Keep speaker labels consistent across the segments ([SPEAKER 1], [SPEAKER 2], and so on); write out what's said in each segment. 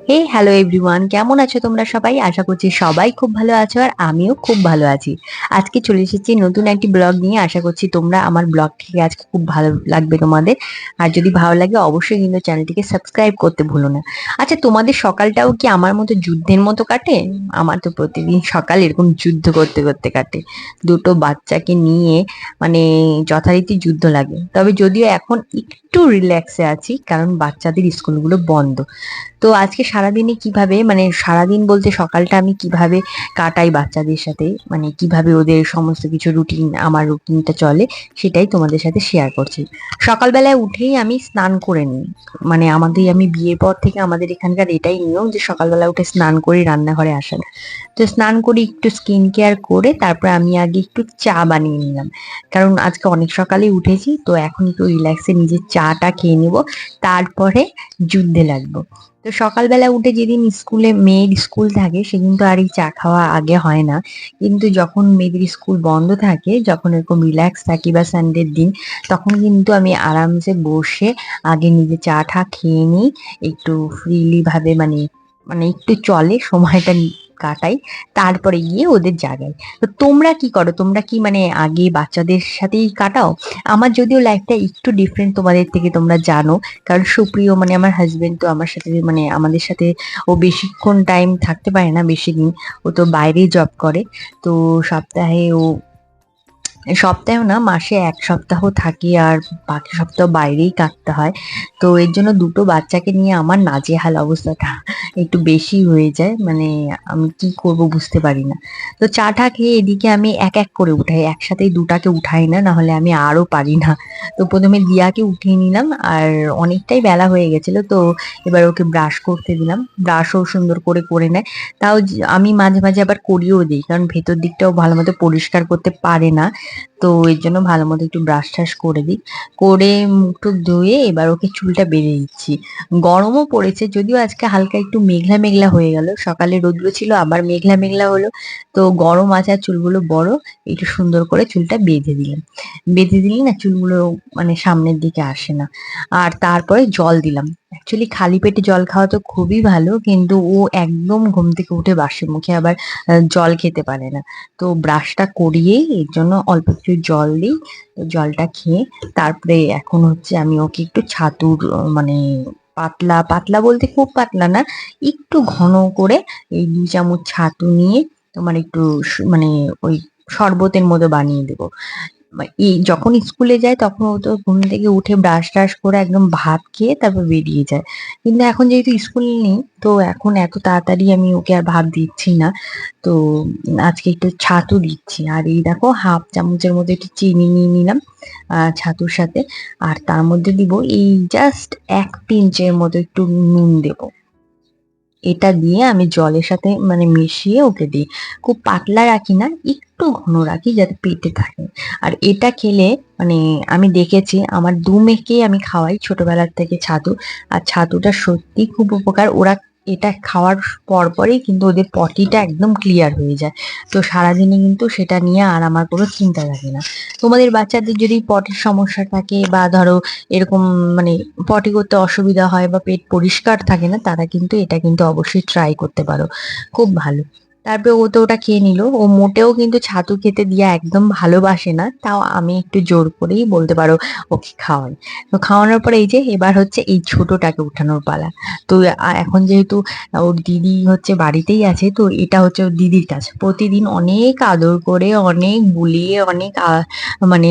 [SPEAKER 1] হে hello everyone কেমন আছো তোমরা সবাই? আশা করছি সবাই খুব ভালো আছো আর আমিও খুব ভালো আছি। আজকে চলে এসেছি নতুন একটি ব্লগ নিয়ে। আশা করছি তোমরা আমার ব্লগ থেকে আজকে খুব ভালো লাগবে তোমাদের। আর যদি ভালো লাগে, অবশ্যই কিন্তু চ্যানেলটিকে সাবস্ক্রাইব করতে ভুলো না। আচ্ছা তোমাদের সকালটাও কি আমার মতো যুদ্ধের মতো কাটে? আমার তো প্রতিদিন সকাল এরকম যুদ্ধ করতে করতে কাটে। দুটো বাচ্চাকে নিয়ে মানে যথারীতি যুদ্ধ লাগে। তবে যদিও এখন একটু রিল্যাক্সে আছি, কারণ বাচ্চাদের স্কুলগুলো বন্ধ। তো আজকে সারাদিনে কীভাবে মানে সারাদিন বলতে সকালটা আমি কীভাবে কাটাই বাচ্চাদের সাথে মানে কীভাবে ওদের সমস্ত কিছু রুটিন আমার রুটিনটা চলে, সেটাই তোমাদের সাথে শেয়ার করছি। সকালবেলায় উঠেই আমি স্নান করে নিই। মানে আমাদের, আমি বিয়ের পর থেকে আমাদের এখানকার এটাই নিয়ম যে সকালবেলা উঠে স্নান করে, রান্নাঘরে আসার তো স্নান করে, একটু স্কিন কেয়ার করে, তারপরে আমি আগে একটু চা বানিয়ে নিলাম। কারণ আজকে অনেক সকালে উঠেছি, তো এখন একটু রিল্যাক্সে নিজের চাটা খেয়ে নেব, তারপরে যুদ্ধে লাগবো। তো সকালবেলা উঠে যেদিন স্কুলে মেয়ের স্কুল থাকে সেদিন তো আর এই চা খাওয়া আগে হয় না। কিন্তু যখন মেয়েদের স্কুল বন্ধ থাকে, যখন এরকম রিল্যাক্স থাকি বা সানডের দিন, তখন কিন্তু আমি আরামসে বসে আগে নিজে চা টা খেয়ে নিই, একটু ফ্রিলি ভাবে মানে মানে একটু চলে সময়টা কাটাই, তারপরে গিয়ে ওদের জাগাই। তো তোমরা কি করো? তোমরা কি মানে আগে বাচ্চাদের সাথেই কাটাও? আমার যদিও লাইফটা একটু ডিফারেন্ট তোমাদের থেকে তোমরা জানো। কারণ সুপ্রিয় মানে আমার হাজবেন্ড তো আমার সাথে মানে আমাদের সাথে ও বেশিক্ষণ টাইম থাকতে পারে না, বেশি দিন। ও তো বাইরেই জব করে। তো সপ্তাহে ও সপ্তাহেও না, মাসে এক সপ্তাহ থাকি আর বাকি সপ্তাহ বাইরেই কাটতে হয়। তো এর জন্য দুটো বাচ্চাকে নিয়ে আমার নাজেহাল অবস্থাটা একটু বেশি হয়ে যায়। মানে আমি কি করব বুঝতে পারি না। তো চাটা খেয়ে এদিকে আমি এক এক করে উঠাই। একসাথেই দুটাকে উঠাই না, নাহলে আমি আরও পারি না। তো প্রথমে দিয়াকে উঠিয়ে নিলাম আর অনেকটাই বেলা হয়ে গেছিল, তো এবার ওকে ব্রাশ করতে দিলাম। ব্রাশও সুন্দর করে করে নেয়। তাও আমি মাঝে মাঝে আবার করিয়েও দিই, কারণ ভেতর দিকটাও ভালো মতো পরিষ্কার করতে পারে না। তো এর জন্য ভালো মতো একটু ব্রাশ ট্রাশ করে দিই। করে মুখ টুক ধুয়ে এবার ওকে চুলটা বেঁধে দিচ্ছি। গরমও পড়েছে, যদিও আজকে হালকা একটু মেঘলা মেঘলা হয়ে গেল। সকালে রৌদ্র ছিল, আবার মেঘলা মেঘলা হলো। তো গরম আছে আর চুলগুলো বড়, একটু সুন্দর করে চুলটা বেঁধে দিলাম। বেঁধে দিলে না চুলগুলো মানে সামনের দিকে আসে না। আর তারপরে জল দিলাম। অ্যাকচুয়ালি খালি পেটে জল খাওয়া তো খুবই ভালো, কিন্তু ও একদম ঘুম থেকে উঠে বাসি মুখে আবার জল খেতে পারে না। তো ব্রাশটা করিয়েই এর জন্য অল্প একটু জল দিই, জলটা খেয়ে তারপরে এখন হচ্ছে আমি ওকে একটু ছাতুর মানে পাতলা পাতলা বলতে খুব পাতলা না, একটু ঘন করে এই দুই চামচ ছাতু নিয়ে তোমার একটু মানে ওই শরবতের মতো বানিয়ে দেবো। যখন স্কুলে যায় তখন ও তো ঘুম থেকে উঠে ব্রাশ ট্রাশ করে একদম ভাত খেয়ে তারপর বেরিয়ে যায়। কিন্তু এখন যেহেতু স্কুল নেই, তো এখন এত তাড়াতাড়ি আমি ওকে আর ভাত দিচ্ছি না। তো আজকে একটু ছাতু দিচ্ছি। আর এই দেখো হাফ চামচের মধ্যে একটু চিনি নিয়ে নিলাম ছাতুর সাথে। আর তার মধ্যে দিব এই জাস্ট এক পিঞ্চের মতো একটু নুন দেবো। এটা দিয়ে আমি জলের সাথে মানে মিশিয়ে ওকে দিই। খুব পাতলা রাখি না, একটু ঘন রাখি যাতে পেটে থাকে। আর এটা খেলে মানে আমি দেখেছি, আমার দু মেয়েকেই আমি খাওয়াই ছোটবেলার থেকে ছাতু। আর ছাতুটা সত্যি খুব উপকার। ওরা এটা খাওয়ার পর পরপরই কিন্তু ওদের পটিটা একদম ক্লিয়ার হয়ে যায়। তো সারাদিনে কিন্তু সেটা নিয়ে আর আমার কোনো চিন্তা থাকে না। তোমাদের বাচ্চাদের যদি পটির সমস্যা থাকে বা ধরো এরকম মানে পটি করতে অসুবিধা হয় বা পেট পরিষ্কার থাকে না, তারা কিন্তু এটা কিন্তু অবশ্যই ট্রাই করতে পারো। খুব ভালো। তারপরে ও তো ওটা খেয়ে নিল। ও মোটেও কিন্তু ছাতু খেতে দিয়ে একদম ভালোবাসে না। তাও আমি একটু জোর করেই বলতে পারো ওকে খাওয়াই। তো খাওয়ানোর পরে এই যে এবার হচ্ছে এই ছোটটাকে উঠানোর পালা। তো এখন যেহেতু ওর দিদি হচ্ছে বাড়িতেই আছে, তো এটা হচ্ছে ওর দিদির কাছে প্রতিদিন অনেক আদর করে, অনেক বুলিয়ে, অনেক মানে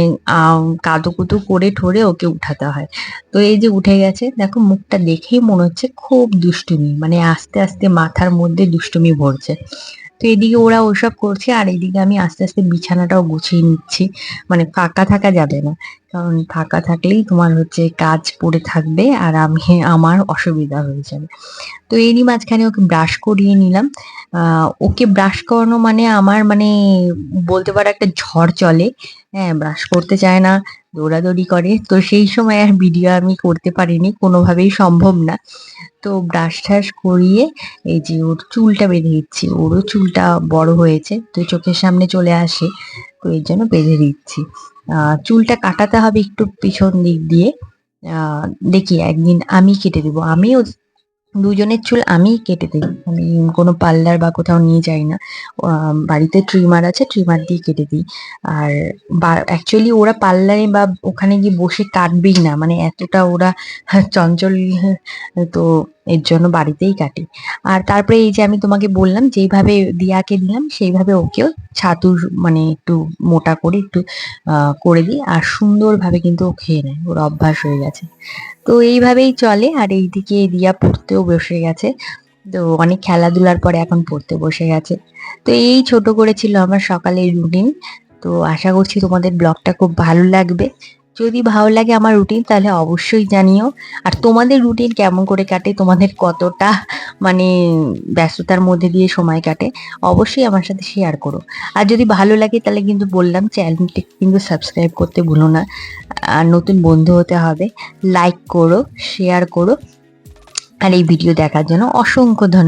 [SPEAKER 1] কাদুকুতু করে ঠোরে ওকে উঠাতে হয়। তো এই যে উঠে গেছে, দেখো মুখটা দেখেই মনে হচ্ছে খুব দুষ্টুমি। মানে আস্তে আস্তে মাথার মধ্যে দুষ্টুমি ভরছে। তো এদিকে ওরা ওসব করছে, আর এদিকে আমি আস্তে আস্তে বিছানাটাও গুছিয়ে নিচ্ছি। মানে ফাঁকা থাকা যাবে না, কারণ ফাঁকা থাকলেই তোমার হচ্ছে কাজ পড়ে থাকবে, আর আমি, আমার অসুবিধা হয়ে যাবে। তো এরই মাঝখানে ওকে ব্রাশ করিয়ে নিলাম। ওকে ব্রাশ করানো মানে আমার মানে বলতে পারো একটা ঝড় চলে। হ্যাঁ ব্রাশ করতে চায় না, দৌড়াদৌড়ি করে। তো সেই সময় আর ভিডিও আমি করতে পারিনি, কোনোভাবেই সম্ভব না। তো ব্রাশ ট্রাশ করিয়ে এই যে ওর চুলটা বেঁধে দিচ্ছি ওরও চুলটা বড় হয়েছে, তো চোখের সামনে চলে আসে, তো এর জন্য বেঁধে দিচ্ছি। চুলটা কাটাতে হবে একটু পিছন দিক দিয়ে। দেখি একদিন আমি কেটে দেবো। আমিও দুজনের চুল আমিই কেটে দিই। আমি কোনো পার্লার বা কোথাও নিয়ে যাই না। বাড়িতে ট্রিমার আছে ট্রিমার দিয়ে কেটে দিই। আর অ্যাকচুয়ালি ওরা পার্লারে বা ওখানে গিয়ে বসে কাটবেই না। মানে এতটা ওরা চঞ্চল, তো এর জন্য বাড়িতেই কাটি। আর তারপরে এই যে আমি তোমাকে বললাম, যেইভাবে দিয়াকে দিলাম, সেইভাবে ওকেও ছাতু মানে একটু মোটা করে একটু করে দিই। আর সুন্দরভাবে কিন্তু ও খেয়ে নেয়। ওর অভ্যাস হয়ে গেছে। তো এইভাবেই চলে। আর এইদিকে দিয়া পড়তেও বসে গেছে। তো অনেক খেলাধুলার পরে এখন পড়তে বসে গেছে। তো এই ছোট করেছিল আমার সকালের রুটিন তো আশা করছি তোমাদের ব্লগটা খুব ভালো লাগবে। যদি ভালো লাগে আমার রুটিন তাহলে অবশ্যই জানিও। আর তোমাদের রুটিন কেমন করে কাটে? তোমাদের কতটা মানে ব্যস্ততার মধ্যে দিয়ে সময় কাটে? অবশ্যই আমার সাথে শেয়ার করো। আর যদি ভালো লাগে, তাহলে কিন্তু বললাম চ্যানেলটি কিন্তু সাবস্ক্রাইব করতে ভুলো না। আর নতুন বন্ধু হতে হবে লাইক করো শেয়ার করো। আর এই ভিডিও দেখার জন্য অসংখ্য ধন্যবাদ।